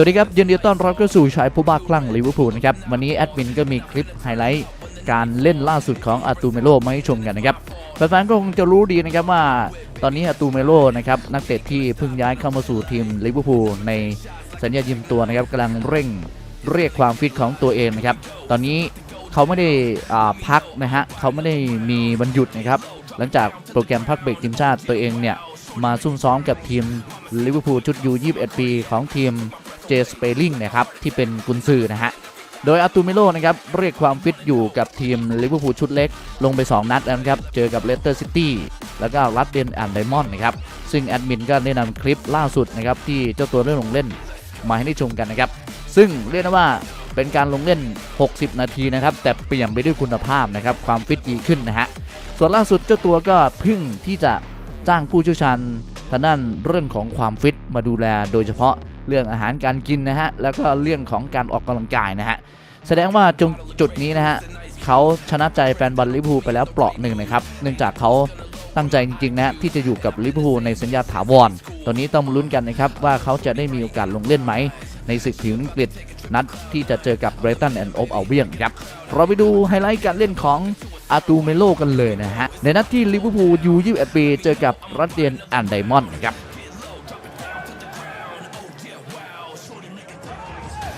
วัสดีครับยินดีต้อนรับเข้าสู่ชายผู้บ้าคลั่งลิเวอร์พูลนะครับวันนี้แอดมินก็มีคลิปไฮไลท์การเล่นล่าสุดของอาตูเมโลมาให้ชมกันนะครับแฟนๆก็คงจะรู้ดีนะครับว่า ตอนนี้อาตูเมโลนะครับนักเตะที่เพิ่งย้ายเข้ามาสู่ทีมลิเวอร์พูลในสัญญายืมตัวนะครับกำลังเร่งเรียกความฟิตของตัวเองนะครับตอนนี้เขาไม่ได้พักนะฮะเขาไม่ได้มีวันหยุดนะครับหลังจากโปรแกรมพักเบรกทีมชาติตัวเองเนี่ยมาซุ่มซ้อมกับทีมลิเวอร์พูลชุดยู21 ปีของทีม เจสเปลิงนะครับที่เป็นกุนซือนะฮะโดยอาตูมิโลนะครับเรียกความฟิตอยู่กับทีมลิเวอร์พูลชุดเล็ก ลงไป 2 นัดนะครับเจอกับเลสเตอร์ซิตี้แล้วก็รัดเดนแอนด์ไดมอนด์นะครับซึ่งแอดมินก็ได้นำคลิปล่าสุดนะครับที่เจ้าตัวได้ลงเล่นมาให้ได้ชมกันนะครับซึ่งเรียกได้ว่าเป็นการลงเล่น 60 นาทีนะครับแต่เปลี่ยนไปด้วยคุณภาพนะครับความฟิตดีขึ้นนะฮะส่วนล่าสุดเจ้าตัวก็พึ่งที่จะจ้างผู้เชี่ยวชาญทางด้านเรื่องของความฟิตมาดูแลโดยเฉพาะ เรื่องอาหารการกินนะฮะแล้วก็เรื่องของการออกกำลังกายนะฮะแสดงว่าจงจุดนี้นะฮะเขาชนะใจแฟนบอลลิเวอร์พูลไปแล้วเปราะหนึ่งนะครับเนื่องจากเขาตั้งใจจริงๆนะฮะที่จะอยู่กับลิเวอร์พูลในสัญญาถาวรตอนนี้ต้องลุ้นกันนะครับว่าเขาจะได้มีโอกาสลงเล่นไหม ในศึกผิวอังกฤษนัดที่จะเจอกับ b r i g h t o n and Hove Albion ครับเราไปดูไฮไลท์การเล่นของอาตูเมโลกันเลยนะฮะในนัดที่ลิเวอร์พูลยู21ปีเจอกับรัสเดียนแอนด์ไดมอนด์ครับ Yeah.